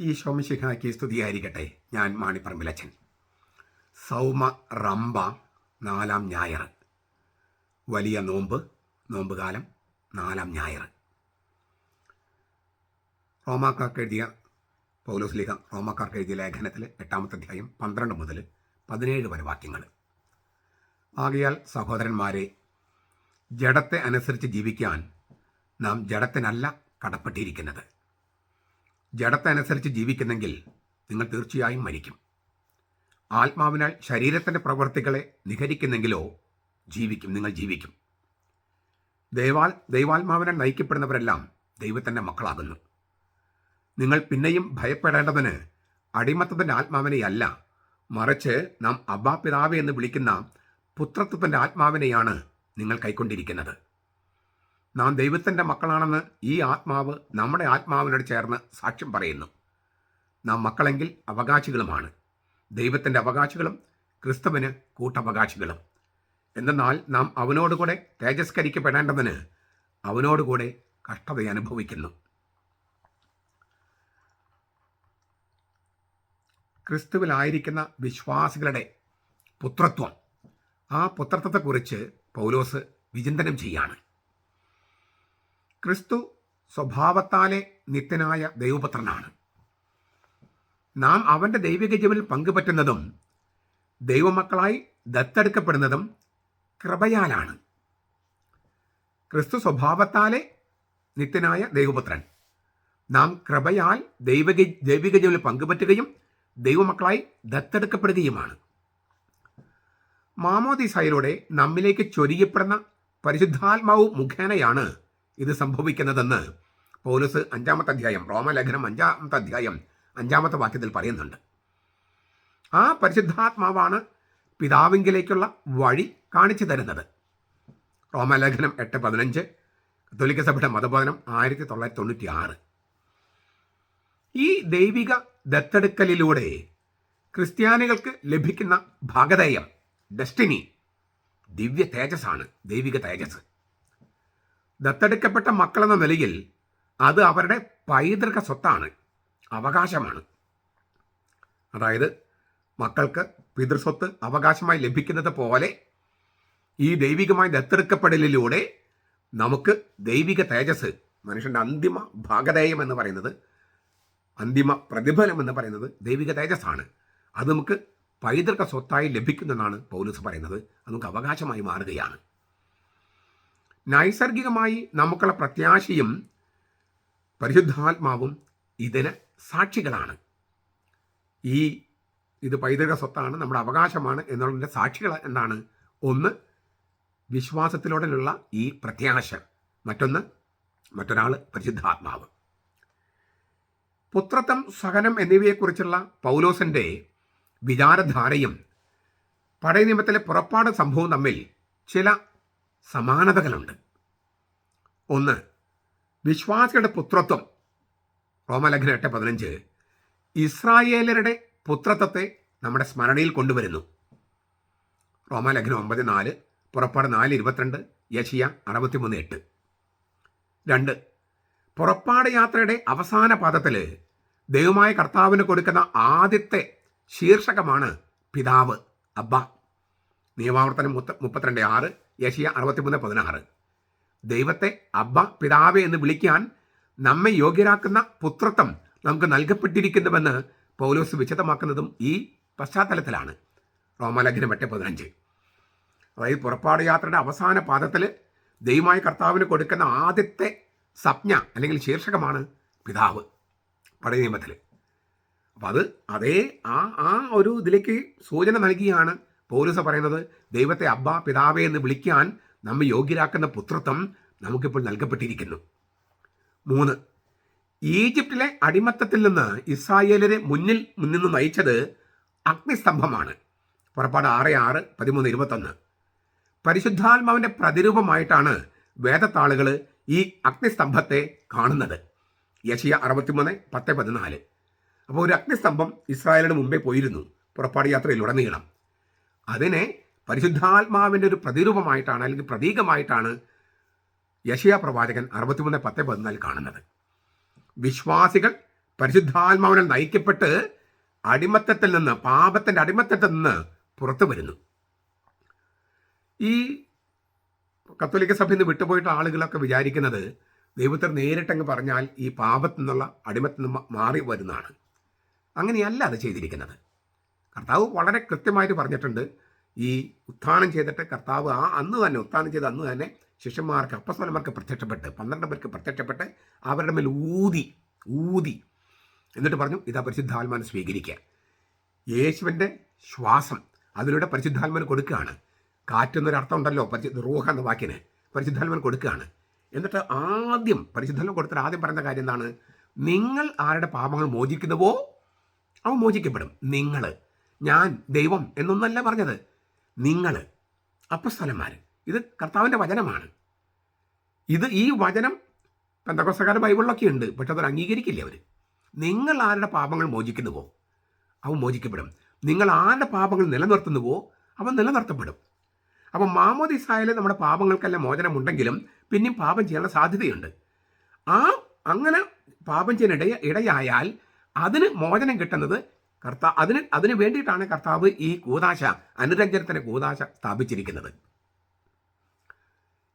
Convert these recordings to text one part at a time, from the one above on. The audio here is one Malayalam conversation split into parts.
ഈ ശോമിശിഖായ്ക്ക് സ്തുതിയായിരിക്കട്ടെ. ഞാൻ മാണിപ്പറമ്പിലച്ചൻ സൗമ റംബ നാലാം ഞായർ. വലിയ നോമ്പ് നോമ്പുകാലം നാലാം ഞായർ. റോമാക്കാർക്ക് എഴുതിയ പൗലോസ് ലിഖ റോമാക്കാർക്ക് എഴുതിയ ലേഖനത്തിൽ എട്ടാമത്തെ അധ്യായം പന്ത്രണ്ട് മുതൽ പതിനേഴ് വരെ വാക്യങ്ങൾ. ആകയാൽ സഹോദരന്മാരെ ജഡത്തെ അനുസരിച്ച് ജീവിക്കാൻ നാം ജഡത്തിനല്ല കടപ്പെട്ടിരിക്കുന്നത്. ജഡത്തെ അനുസരിച്ച് ജീവിക്കുന്നെങ്കിൽ നിങ്ങൾ തീർച്ചയായും മരിക്കും. ആത്മാവിനാൽ ശരീരത്തിന്റെ പ്രവൃത്തികളെ നിഹരിക്കുന്നെങ്കിലോ ജീവിക്കും നിങ്ങൾ ജീവിക്കും. ദൈവാൽ ദൈവാത്മാവിനാൽ നയിക്കപ്പെടുന്നവരെല്ലാം ദൈവത്തിന്റെ മക്കളാകുന്നു. നിങ്ങൾ പിന്നെയും ഭയപ്പെടേണ്ടതിന് അടിമത്തത്തിന്റെ ആത്മാവിനെയല്ല മറിച്ച് നാം അബ്ബാ പിതാവ് എന്ന് വിളിക്കുന്ന പുത്രത്വത്തിന്റെ ആത്മാവിനെയാണ് നിങ്ങൾ കൈക്കൊണ്ടിരിക്കുന്നത്. നാം ദൈവത്തിന്റെ മക്കളാണെന്ന് ഈ ആത്മാവ് നമ്മുടെ ആത്മാവിനോട് ചേർന്ന് സാക്ഷ്യം പറയുന്നു. നാം മക്കളെങ്കിൽ അവകാശികളുമാണ്. ദൈവത്തിന്റെ അവകാശികളും ക്രിസ്തുവിന് കൂട്ടവകാശികളും. എന്തെന്നാൽ നാം അവനോടുകൂടെ തേജസ്കരിക്കപ്പെടേണ്ടതിന് അവനോടുകൂടെ കഷ്ടത അനുഭവിക്കുന്നു. ക്രിസ്തുവിലായിരിക്കുന്ന വിശ്വാസികളുടെ പുത്രത്വം. ആ പുത്രത്വത്തെക്കുറിച്ച് പൗലോസ് വിചിന്തനം ചെയ്യാണ്. ക്രിസ്തു സ്വഭാവത്താലെ നിത്യനായ ദൈവപുത്രനാണ്. നാം അവന്റെ ദൈവിക ജീവനിൽ പങ്കുപറ്റുന്നതും ദൈവമക്കളായി ദത്തെടുക്കപ്പെടുന്നതും കൃപയാലാണ്. ക്രിസ്തു സ്വഭാവത്താലെ നിത്യനായ ദൈവപുത്രൻ. നാം കൃപയാൽ ദൈവിക ദൈവിക ജീവനിൽ പങ്കുപറ്റുകയും ദൈവമക്കളായി ദത്തെടുക്കപ്പെടുകയുമാണ്. മാമോദിസായിലൂടെ നമ്മിലേക്ക് ചൊരിയപ്പെടുന്ന പരിശുദ്ധാത്മാവ് മുഖേനയാണ് ഇത് സംഭവിക്കുന്നതെന്ന് പൗലസ് അഞ്ചാമത്തെ അധ്യായം റോമലേഖനം അഞ്ചാമത്തെ അധ്യായം അഞ്ചാമത്തെ വാക്യത്തിൽ പറയുന്നുണ്ട്. ആ പരിശുദ്ധാത്മാവാണ് പിതാവിങ്കിലേക്കുള്ള വഴി കാണിച്ചു തരുന്നത്. റോമലേഖനം എട്ട് പതിനഞ്ച് കത്തോലിക്ക സഭയുടെ മതബോധനം ആയിരത്തി തൊള്ളായിരത്തി തൊണ്ണൂറ്റി ആറ് ഈ ദൈവിക ദത്തെടുക്കലിലൂടെ ക്രിസ്ത്യാനികൾക്ക് ലഭിക്കുന്ന ഭാഗധേയം ഡെസ്റ്റിനി ദിവ്യ തേജസ്സാണ് ദൈവിക തേജസ് ദത്തെടുക്കപ്പെട്ട മക്കളെന്ന നിലയിൽ അത് അവരുടെ പൈതൃക സ്വത്താണ് അവകാശമാണ്. അതായത് മക്കൾക്ക് പിതൃസ്വത്ത് അവകാശമായി ലഭിക്കുന്നത് പോലെ ഈ ദൈവികമായ ദത്തെടുക്കപ്പെടലിലൂടെ നമുക്ക് ദൈവിക തേജസ് മനുഷ്യന്റെ അന്തിമ ഭാഗധേയം എന്ന് പറയുന്നത് അന്തിമ പ്രതിഫലം എന്ന് പറയുന്നത് ദൈവിക തേജസ്സാണ്. അത് നമുക്ക് പൈതൃക സ്വത്തായി ലഭിക്കുന്നതാണ് പൗലൂസ് പറയുന്നത്. അത് നമുക്ക് അവകാശമായി മാറുകയാണ്. നൈസർഗികമായി നമുക്കുള്ള പ്രത്യാശയും പരിശുദ്ധാത്മാവും ഇതിന് സാക്ഷികളാണ്. ഈ ഇത് പൈതൃക സ്വത്താണ് നമ്മുടെ അവകാശമാണ് എന്നുള്ളതിന്റെ സാക്ഷികൾ എന്താണ്? ഒന്ന് വിശ്വാസത്തിലൂടെയുള്ള ഈ പ്രത്യാശ. മറ്റൊന്ന് മറ്റൊരാൾ പരിശുദ്ധാത്മാവ്. പുത്രത്വം സഹനം എന്നിവയെക്കുറിച്ചുള്ള പൗലോസിന്റെ വിചാരധാരയും പഴയ നിയമത്തിലെ പുറപ്പാട് സംഭവം തമ്മിൽ ചില സമാനതകളുണ്ട്. ഒന്ന് വിശ്വാസികളുടെ പുത്രത്വം. റോമലഘന എട്ട് പതിനഞ്ച് ഇസ്രായേലരുടെ പുത്രത്വത്തെ നമ്മുടെ സ്മരണയിൽ കൊണ്ടുവരുന്നു. റോമലഘന ഒമ്പത് നാല് പുറപ്പാട് നാല് ഇരുപത്തിരണ്ട് യശിയ അറുപത്തിമൂന്ന് എട്ട്. രണ്ട് പുറപ്പാട് യാത്രയുടെ അവസാന പാദത്തിൽ ദൈവമായ കർത്താവിന് കൊടുക്കുന്ന ആദ്യത്തെ ശീർഷകമാണ് പിതാവ് അബ്ബ. നിയമാവർത്തനം മുപ്പത്തിരണ്ട് ആറ് യശിയ അറുപത്തിമൂന്ന് പതിനാറ്. ദൈവത്തെ അബ്ബ പിതാവെ എന്ന് വിളിക്കാൻ നമ്മെ യോഗ്യരാക്കുന്ന പുത്രത്വം നമുക്ക് നൽകപ്പെട്ടിരിക്കുന്നുവെന്ന് പൗലോസ് വിശദമാക്കുന്നതും ഈ പശ്ചാത്തലത്തിലാണ്. റോമാലഗ്നം എട്ട് പതിനഞ്ച്. അതായത് പുറപ്പാട് യാത്രയുടെ അവസാന പാദത്തിൽ ദൈവമായ കർത്താവിന് കൊടുക്കുന്ന ആദ്യത്തെ സപ്ഞ അല്ലെങ്കിൽ ശീർഷകമാണ് പിതാവ്. പഴയ നിയമത്തിൽ. അപ്പം അത് അതേ ആ ആ ഒരു ഇതിലേക്ക് സൂചന നൽകിയാണ് പൗരസ പറയുന്നത് ദൈവത്തെ അബ്ബ പിതാവേ എന്ന് വിളിക്കാൻ നമ്മെ യോഗ്യരാക്കുന്ന പുത്രത്വം നമുക്കിപ്പോൾ നൽകപ്പെട്ടിരിക്കുന്നു. മൂന്ന് ഈജിപ്തിലെ അടിമത്തത്തിൽ നിന്ന് ഇസ്രായേലിനെ മുന്നിൽ നിന്ന് നയിച്ചത് അഗ്നിസ്തംഭമാണ്. പുറപ്പാട് ആറ് ആറ് പതിമൂന്ന് ഇരുപത്തൊന്ന്. പരിശുദ്ധാത്മാവിന്റെ പ്രതിരൂപമായിട്ടാണ് വേദത്താളുകൾ ഈ അഗ്നിസ്തംഭത്തെ കാണുന്നത്. യശിയ അറുപത്തിമൂന്ന് പത്ത് പതിനാല്. അപ്പോൾ ഒരു അഗ്നിസ്തംഭം ഇസ്രായേലിന് മുമ്പേ പോയിരുന്നു. പുറപ്പാട് യാത്രയിലുടനീളം. അതിനെ പരിശുദ്ധാത്മാവിന്റെ ഒരു പ്രതിരൂപമായിട്ടാണ് അല്ലെങ്കിൽ പ്രതീകമായിട്ടാണ് യശയ പ്രവാചകൻ അറുപത്തിമൂന്ന് പത്ത് പതിനാല് കാണുന്നത്. വിശ്വാസികൾ പരിശുദ്ധാത്മാവിനെ നയിക്കപ്പെട്ട് അടിമത്തത്തിൽ നിന്ന് പാപത്തിന്റെ അടിമത്തത്തിൽ നിന്ന് പുറത്തു വരുന്നു. ഈ കത്തോലിക്ക സഭയിൽ നിന്ന് വിട്ടുപോയിട്ട് ആളുകളൊക്കെ വിചാരിക്കുന്നത് ദൈവത്തെ നേരിട്ടങ്ങ് പറഞ്ഞാൽ ഈ പാപത്തിൽ നിന്നുള്ള അടിമത്തിൽ നിന്ന് മാറി വരുന്നതാണ്. അങ്ങനെയല്ല അത് ചെയ്തിരിക്കുന്നത്. കർത്താവ് വളരെ കൃത്യമായിട്ട് പറഞ്ഞിട്ടുണ്ട്. ഈ ഉത്ഥാനം ചെയ്തിട്ട് കർത്താവ് ആ അന്ന് തന്നെ ഉത്ഥാനം ചെയ്ത് അന്ന് തന്നെ ശിഷ്യന്മാർക്ക് അപ്പസ്വലന്മാർക്ക് പ്രത്യക്ഷപ്പെട്ട് പന്ത്രണ്ട് പേർക്ക് പ്രത്യക്ഷപ്പെട്ട് അവരുടെ മേൽ ഊതി ഊതി. എന്നിട്ട് പറഞ്ഞു ഇതാ പരിശുദ്ധാത്മാനെ സ്വീകരിക്കുക യേശുവിന്റെ ശ്വാസം അതിലൂടെ പരിശുദ്ധാത്മാന് കൊടുക്കുകയാണ്. കാറ്റെന്നൊരു അർത്ഥം ഉണ്ടല്ലോ പരിശുദ്ധ റൂഹ എന്ന വാക്കിന്. പരിശുദ്ധാത്മാൻ കൊടുക്കുകയാണ്. എന്നിട്ട് ആദ്യം പരിശുദ്ധാത്മ കൊടുത്തിട്ട് ആദ്യം പറയുന്ന കാര്യം എന്താണ്? നിങ്ങൾ ആരുടെ പാപങ്ങൾ മോചിക്കുന്നുവോ? അവ മോചിക്കപ്പെടും. നിങ്ങൾ. ഞാൻ ദൈവം എന്നൊന്നല്ല പറഞ്ഞത്. നിങ്ങൾ അപ്പസ്ഥലന്മാർ ഇത് കർത്താവിന്റെ വചനമാണ്. ഇത് ഈ വചനം പെന്തക്കോസ്തക്കാരുടെ ബൈബിളിലൊക്കെ ഉണ്ട്. പക്ഷെ അതൊരു അംഗീകരിക്കില്ല അവർ നിങ്ങൾ ആരുടെ പാപങ്ങൾ മോചിക്കുന്നുവോ? അവൻ മോചിക്കപ്പെടും. നിങ്ങൾ ആരുടെ പാപങ്ങൾ നിലനിർത്തുന്നുവോ? അവൻ നിലനിർത്തപ്പെടും. അപ്പം മാമോദിസായാലും നമ്മുടെ പാപങ്ങൾക്കെല്ലാം മോചനമുണ്ടെങ്കിലും പിന്നെയും പാപം ചെയ്യാനുള്ള സാധ്യതയുണ്ട്. ആ അങ്ങനെ പാപം ചെയ്യാൻ ഇടയ ഇടയായാൽ അതിന് മോചനം കിട്ടുന്നത് കർത്താ അതിന് അതിന് വേണ്ടിയിട്ടാണ് കർത്താവ് ഈ കൂതാശ അനുരഞ്ജനത്തിന്റെ കൂതാശ സ്ഥാപിച്ചിരിക്കുന്നത്.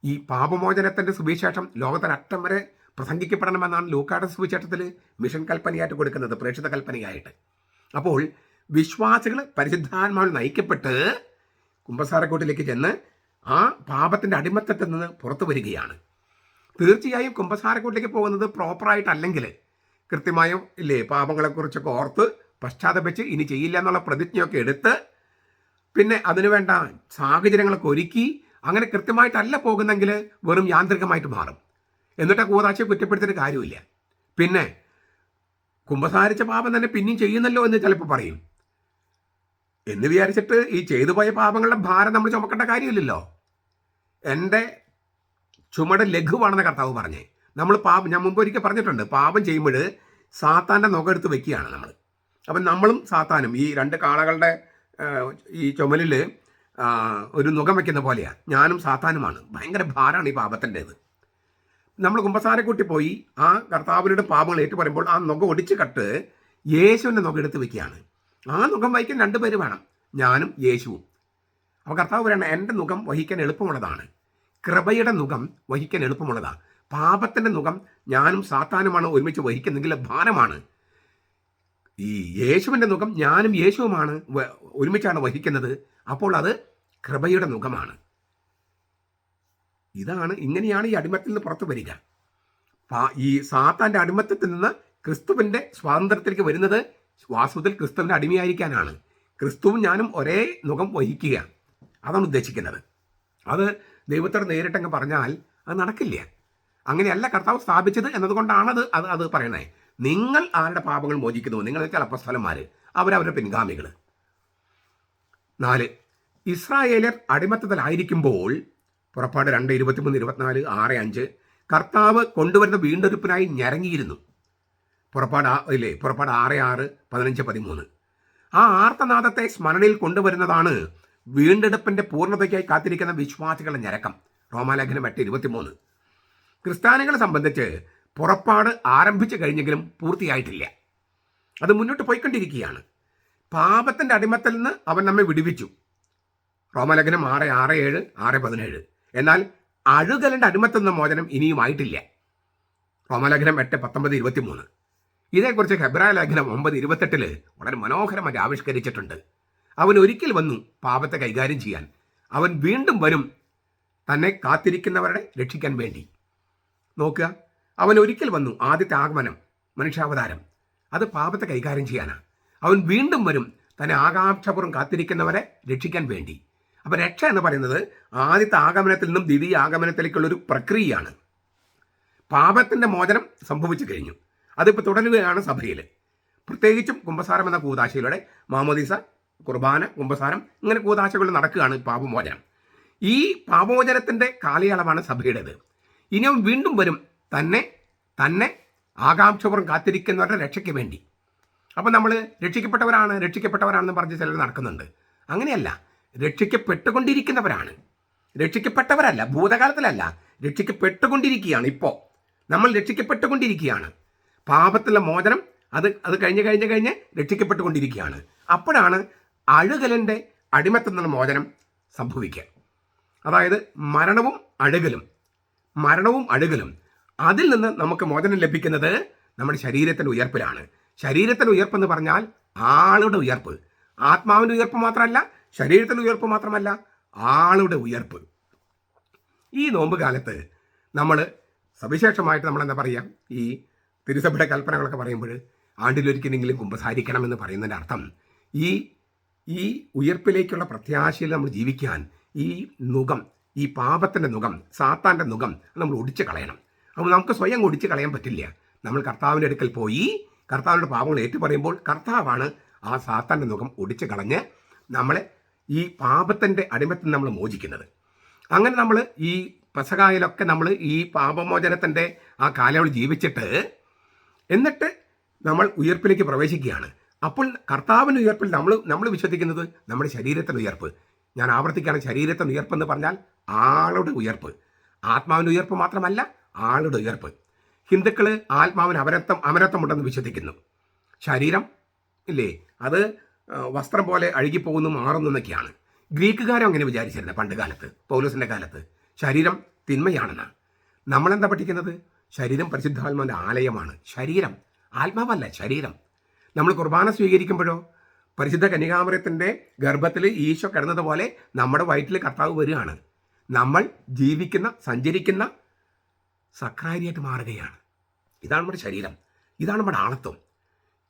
ഈ പാപമോചനത്തിന്റെ സുവിശേഷം ലോകത്തിന് അറ്റം വരെ പ്രസംഗിക്കപ്പെടണമെന്നാണ് ലൂക്കാട് സുവിശേഷത്തിൽ മിഷൻ കൽപ്പനയായിട്ട് കൊടുക്കുന്നത് പ്രേക്ഷിത കൽപ്പനയായിട്ട്. അപ്പോൾ വിശ്വാസികൾ പരിശുദ്ധാത്മാവിൽ നയിക്കപ്പെട്ട് കുംഭസാരക്കൂട്ടിലേക്ക് ചെന്ന് ആ പാപത്തിന്റെ അടിമത്തത്തിൽ നിന്ന് പുറത്തു വരികയാണ്. തീർച്ചയായും കുംഭസാരക്കൂട്ടിലേക്ക് പോകുന്നത് പ്രോപ്പറായിട്ടല്ലെങ്കിൽ കൃത്യമായും ഇല്ലേ പാപങ്ങളെക്കുറിച്ചൊക്കെ ഓർത്ത് പശ്ചാത്തപിച്ച് ഇനി ചെയ്യില്ല എന്നുള്ള പ്രതിജ്ഞയൊക്കെ എടുത്ത് പിന്നെ അതിനുവേണ്ട സാഹചര്യങ്ങളൊക്കെ ഒരുക്കി അങ്ങനെ കൃത്യമായിട്ടല്ല പോകുന്നെങ്കിൽ വെറും യാന്ത്രികമായിട്ട് മാറും. എന്നിട്ട് കൂതാശയെ കുറ്റപ്പെടുത്തിയിട്ട് കാര്യമില്ല. പിന്നെ കുംഭസാരിച്ച പാപം തന്നെ പിന്നെയും ചെയ്യുന്നല്ലോ എന്ന് ചിലപ്പോൾ പറയും. എന്ന് വിചാരിച്ചിട്ട് ഈ ചെയ്തു പോയ പാപങ്ങളുടെ ഭാരം നമ്മൾ ചുമക്കേണ്ട കാര്യമില്ലല്ലോ. എന്റെ ചുമട് ലഘുവാണെന്ന് കർത്താവ് പറഞ്ഞേ. നമ്മൾ പാപം ഞാൻ മുമ്പ് ഒരിക്കൽ പറഞ്ഞിട്ടുണ്ട് പാപം ചെയ്യുമ്പോൾ സാത്താന്റെ നുകെടുത്ത് വെക്കുകയാണ് നമ്മൾ. അപ്പം നമ്മളും സാത്താനും ഈ രണ്ട് കാളകളുടെ ഈ ചുമലിൽ ഒരു നുഖം വയ്ക്കുന്ന പോലെയാണ് ഞാനും സാത്താനുമാണ്. ഭയങ്കര ഭാരമാണ് ഈ പാപത്തിന്റെത്. നമ്മൾ കുമ്പസാരക്കൂട്ടി പോയി ആ കർത്താവിനോട് പാപങ്ങൾ ഏറ്റു പറയുമ്പോൾ ആ നുഖം ഒടിച്ച് കട്ട് യേശുവിന്റെ നുഖം എടുത്ത് വെക്കുകയാണ്. ആ നുഖം വഹിക്കാൻ രണ്ടുപേര് വേണം. ഞാനും യേശുവും. അപ്പോൾ കർത്താവ് പറയണം എന്റെ നുഖം വഹിക്കാൻ എളുപ്പമുള്ളതാണ്. കൃപയുടെ നുഖം വഹിക്കാൻ എളുപ്പമുള്ളതാണ്. പാപത്തിന്റെ നുഖം ഞാനും സാത്താനുമാണ് ഒരുമിച്ച് വഹിക്കുന്നെങ്കിൽ ഭാരമാണ്. ഈ യേശുവിന്റെ മുഖം ഞാനും യേശുവുമാണ് ഒരുമിച്ചാണ് വഹിക്കുന്നത്. അപ്പോൾ അത് കൃപയുടെ മുഖമാണ്. ഇതാണ് ഇങ്ങനെയാണ് ഈ അടിമത്തിൽ നിന്ന് പുറത്തു വരിക. ഈ സാത്താന്റെ അടിമത്തത്തിൽ നിന്ന് ക്രിസ്തുവിന്റെ സ്വാതന്ത്ര്യത്തിലേക്ക് വരുന്നത് വാസ്തവത്തിൽ ക്രിസ്തുവിന്റെ അടിമയായിരിക്കാനാണ്. ക്രിസ്തുവും ഞാനും ഒരേ മുഖം വഹിക്കുക. അതാണ് ഉദ്ദേശിക്കുന്നത്. അത് ദൈവത്തോട് നേരിട്ടങ്ങ് പറഞ്ഞാൽ അത് നടക്കില്ല. അങ്ങനെയല്ല കർത്താവ് സ്ഥാപിച്ചത് എന്നതുകൊണ്ടാണത് അത് അത് പറയണേ നിങ്ങൾ ആരുടെ പാപങ്ങൾ മോചിക്കുന്നു? നിങ്ങൾ വെച്ചാൽ അപ്പസ്ഥലന്മാർ അവരവരുടെ പിൻഗാമികൾ നാല് ഇസ്രായേലർ അടിമത്തത്തിലായിരിക്കുമ്പോൾ പുറപ്പാട് രണ്ട് ഇരുപത്തിമൂന്ന് ഇരുപത്തിനാല് ആറ് അഞ്ച് കർത്താവ് കൊണ്ടുവരുന്ന വീണ്ടെടുപ്പിനായി ഞരങ്ങിയിരുന്നു. പുറപ്പാട് ഇല്ലേ പുറപ്പാട് ആറ് ആറ് പതിനഞ്ച് പതിമൂന്ന്. ആ ആർത്തനാദത്തെ സ്മരണയിൽ കൊണ്ടുവരുന്നതാണ് വീണ്ടെടുപ്പിന്റെ പൂർണതയ്ക്കായി കാത്തിരിക്കുന്ന വിശ്വാസികളുടെ ഞരക്കം. റോമാലേഖനം എട്ട് ഇരുപത്തിമൂന്ന്. ക്രിസ്ത്യാനികളെ സംബന്ധിച്ച് പുറപ്പാട് ആരംഭിച്ചു കഴിഞ്ഞെങ്കിലും പൂർത്തിയായിട്ടില്ല. അത് മുന്നോട്ട് പോയിക്കൊണ്ടിരിക്കുകയാണ്. പാപത്തിന്റെ അടിമത്തിൽ നിന്ന് അവൻ നമ്മെ വിടുവിച്ചു. റോമലേഖനം ആറ് ആറ് ഏഴ് ആറ് പതിനേഴ്. എന്നാൽ അഴുകലിന്റെ അടിമത്തിൽ നിന്ന് മോചനം ഇനിയും ആയിട്ടില്ല. റോമലേഖനം എട്ട് പത്തൊമ്പത് ഇരുപത്തിമൂന്ന്. ഇതേക്കുറിച്ച് ഹെബ്രായ ലേഖനം ഒമ്പത് ഇരുപത്തെട്ടിൽ വളരെ മനോഹരമായി ആവിഷ്കരിച്ചിട്ടുണ്ട്. അവൻ ഒരിക്കൽ വന്നു പാപത്തെ കൈകാര്യം ചെയ്യാൻ. അവൻ വീണ്ടും വരും. തന്നെ കാത്തിരിക്കുന്നവരുടെ രക്ഷിക്കാൻ വേണ്ടി. നോക്കുക. അവൻ ഒരിക്കൽ വന്നു ആദ്യത്തെ ആഗമനം മനുഷ്യാവതാരം. അത് പാപത്തെ കൈകാര്യം ചെയ്യാനാണ് അവൻ വീണ്ടും വരും തന്നെ ആകാംക്ഷപുറം കാത്തിരിക്കുന്നവരെ രക്ഷിക്കാൻ വേണ്ടി. അപ്പം രക്ഷ എന്ന് പറയുന്നത് ആദ്യത്തെ ആഗമനത്തിൽ നിന്നും ദ്വിതീയ ആഗമനത്തിലേക്കുള്ള ഒരു പ്രക്രിയയാണ്. പാപത്തിന്റെ മോചനം സംഭവിച്ചു കഴിഞ്ഞു. അതിപ്പോൾ തുടരുകയാണ് സഭയിൽ പ്രത്യേകിച്ചും കുംഭസാരം എന്ന കൂതാശയിലൂടെ മാമോദീസ കുർബാന കുംഭസാരം ഇങ്ങനെ കൂതാശകൾ നടക്കുകയാണ് പാപമോചനം. ഈ പാപമോചനത്തിന്റെ കാലയളവാണ് സഭയുടേത്. ഇനിയും വീണ്ടും വരും തന്നെ തന്നെ ആകാംക്ഷപൂർവം കാത്തിരിക്കുന്നവരുടെ രക്ഷയ്ക്ക് വേണ്ടി. അപ്പം നമ്മൾ രക്ഷിക്കപ്പെട്ടവരാണ് രക്ഷിക്കപ്പെട്ടവരാണെന്ന് പറഞ്ഞ് ചിലർ നടക്കുന്നുണ്ട്. അങ്ങനെയല്ല രക്ഷിക്കപ്പെട്ടുകൊണ്ടിരിക്കുന്നവരാണ്. രക്ഷിക്കപ്പെട്ടവരല്ല ഭൂതകാലത്തിലല്ല രക്ഷിക്കപ്പെട്ടുകൊണ്ടിരിക്കുകയാണ് ഇപ്പോൾ നമ്മൾ രക്ഷിക്കപ്പെട്ടുകൊണ്ടിരിക്കുകയാണ്. പാപത്തിലെ മോചനം അത് അത് കഴിഞ്ഞ് കഴിഞ്ഞ് കഴിഞ്ഞ് രക്ഷിക്കപ്പെട്ടുകൊണ്ടിരിക്കുകയാണ്. അപ്പോഴാണ് അഴുകലിന്റെ അടിമത്തിൽ മോചനം സംഭവിക്കുക. അതായത് മരണവും അഴുകലും മരണവും അഴുകലും. അതിൽ നിന്ന് നമുക്ക് മോചനം ലഭിക്കുന്നത് നമ്മുടെ ശരീരത്തിന്റെ ഉയർപ്പിലാണ്. ശരീരത്തിന്റെ ഉയർപ്പെന്ന് പറഞ്ഞാൽ ആളുടെ ഉയർപ്പ്. ആത്മാവിന്റെ ഉയർപ്പ് മാത്രമല്ല ശരീരത്തിന്റെ ഉയർപ്പ് മാത്രമല്ല ആളുടെ ഉയർപ്പ്. ഈ നോമ്പ് കാലത്ത് നമ്മൾ സവിശേഷമായിട്ട് നമ്മൾ എന്താ പറയുക ഈ തിരുസഭയുടെ കൽപ്പനകളൊക്കെ പറയുമ്പോൾ ആണ്ടിലൊരിക്കലെങ്കിലും കുമ്പസാരിക്കണം എന്ന് പറയുന്നതിന്റെ അർത്ഥം ഈ ഈ ഉയർപ്പിലേക്കുള്ള പ്രത്യാശയിൽ നമ്മൾ ജീവിക്കാൻ ഈ നുഖം ഈ പാപത്തിന്റെ നുഖം സാത്താന്റെ നുഖം നമ്മൾ ഒടിച്ചു കളയണം. അപ്പോൾ നമുക്ക് സ്വയം ഒടിച്ച് കളയാൻ പറ്റില്ല. നമ്മൾ കർത്താവിന്റെ അടുക്കൽ പോയി കർത്താവിന്റെ പാപങ്ങൾ ഏറ്റുപറയുമ്പോൾ കർത്താവാണ് ആ സാത്താന്റെ മുഖം ഒടിച്ച് കളഞ്ഞ് നമ്മളെ ഈ പാപത്തിന്റെ അടിമത്തിൽ നമ്മൾ മോചിക്കുന്നത്. അങ്ങനെ നമ്മൾ ഈ പെസകായിലൊക്കെ നമ്മൾ ഈ പാപമോചനത്തിന്റെ ആ കാലയളവ് ജീവിച്ചിട്ട് എന്നിട്ട് നമ്മൾ ഉയർപ്പിലേക്ക് പ്രവേശിക്കുകയാണ്. അപ്പോൾ കർത്താവിന്റെ ഉയർപ്പിൽ നമ്മൾ നമ്മൾ വിശ്വസിക്കുന്നത് നമ്മുടെ ശരീരത്തിന്റെ ഉയർപ്പ്. ഞാൻ ആവർത്തിക്കുകയാണ് ശരീരത്തിന്റെ ഉയർപ്പ് എന്ന് പറഞ്ഞാൽ ആളുടെ ഉയർപ്പ്. ആത്മാവിന്റെ ഉയർപ്പ് മാത്രമല്ല ആളുടെ ഉയർപ്പ്. ഹിന്ദുക്കൾ ആത്മാവിന് അമരത്വം അമരത്വമുണ്ടെന്ന് വിശ്വസിക്കുന്നു. ശരീരം ഇല്ലേ? അത് വസ്ത്രം പോലെ അഴുകിപ്പോകുന്നു മാറുന്നു എന്നൊക്കെയാണ്. ഗ്രീക്കുകാരും അങ്ങനെ വിചാരിച്ചിരുന്നത് പണ്ട് കാലത്ത് പൗലോസിന്റെ കാലത്ത്. ശരീരം തിന്മയാണെന്ന്. നമ്മളെന്താ പഠിക്കുന്നത്? ശരീരം പരിശുദ്ധാത്മാവിന്റെ ആലയമാണ്. ശരീരം ആത്മാവല്ല ശരീരം. നമ്മൾ കുർബാന സ്വീകരിക്കുമ്പോഴോ പരിശുദ്ധ കന്യകാമരത്തിന്റെ ഗർഭത്തിൽ ഈശോ കിടന്നതുപോലെ നമ്മുടെ വയറ്റിൽ കർത്താവ് വരികയാണ്. നമ്മൾ ജീവിക്കുന്ന സഞ്ചരിക്കുന്ന സക്രാരിയായിട്ട് മാറുകയാണ്. ഇതാണ് നമ്മുടെ ശരീരം. ഇതാണ് നമ്മുടെ ആണത്വം.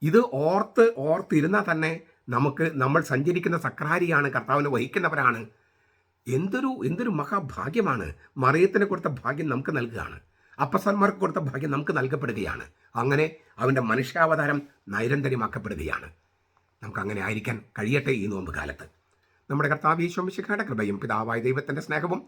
ഇത് ഓർത്ത് ഓർത്തിരുന്നാൽ തന്നെ നമുക്ക് നമ്മൾ സഞ്ചരിക്കുന്ന സക്രാരിയാണ് കർത്താവിനെ വഹിക്കുന്നവരാണ്. എന്തൊരു എന്തൊരു മഹാഭാഗ്യമാണ്. മറിയത്തിന് കൊടുത്ത ഭാഗ്യം നമുക്ക് നൽകുകയാണ്. അപ്പസന്മാർക്ക് കൊടുത്ത ഭാഗ്യം നമുക്ക് നൽകപ്പെടുകയാണ്. അങ്ങനെ അവന്റെ മനുഷ്യാവതാരം നൈരന്തര്യമാക്കപ്പെടുകയാണ്. നമുക്ക് അങ്ങനെ ആയിരിക്കാൻ കഴിയട്ടെ ഈ നോമ്പ് കാലത്ത് നമ്മുടെ കർത്താവ് ഈശോമിശിഖയുടെ കൃപയും പിതാവായ ദൈവത്തിന്റെ സ്നേഹവും